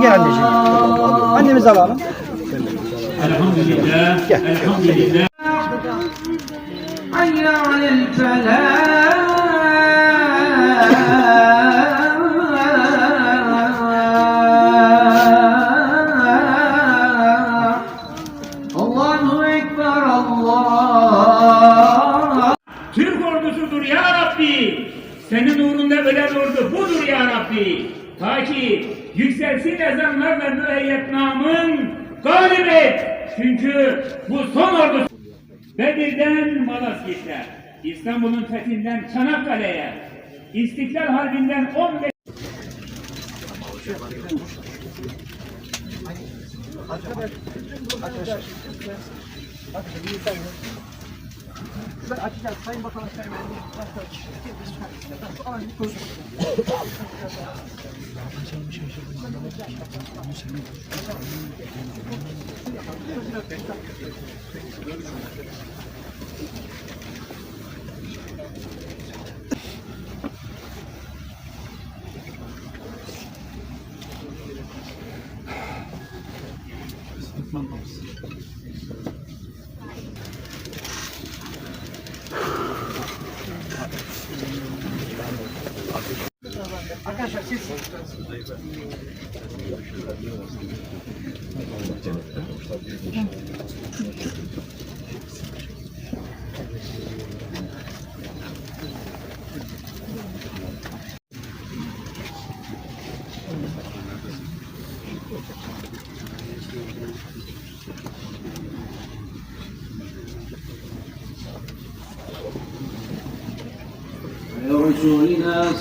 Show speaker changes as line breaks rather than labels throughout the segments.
Gel anneciğim. Annemizi alalım.
Elhamdülillah. Elhamdülillah.
حي على الفلاح الله أكبر الله
Türk ordusudur ya Rabbi. Senin uğrunda ölen ordu budur ya Rabbi. Ta ki yükselsin ezanlar ve müeyyet namın galip et. Çünkü bu son ordu. Bedir'den Malazgirt'e, İstanbul'un fethinden Çanakkale'ye, İstiklal Harbi'nden 15
Açacağız. Sayın Bakanım. Sayın Sıkman
babası.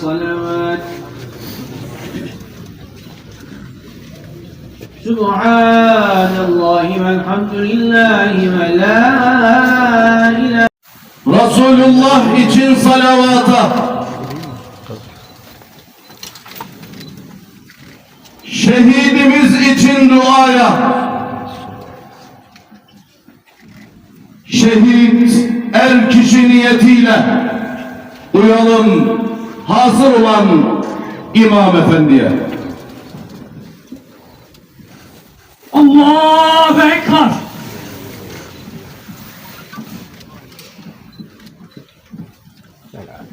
صلوات Subhanallahi velhamdülillahi ve la ilahe
Resulullah için salavata. Şehidimiz için duaya. Şehit er kişi niyetiyle uyalım hazır olan İmam Efendi'ye.
Allahu Ekber. Helal.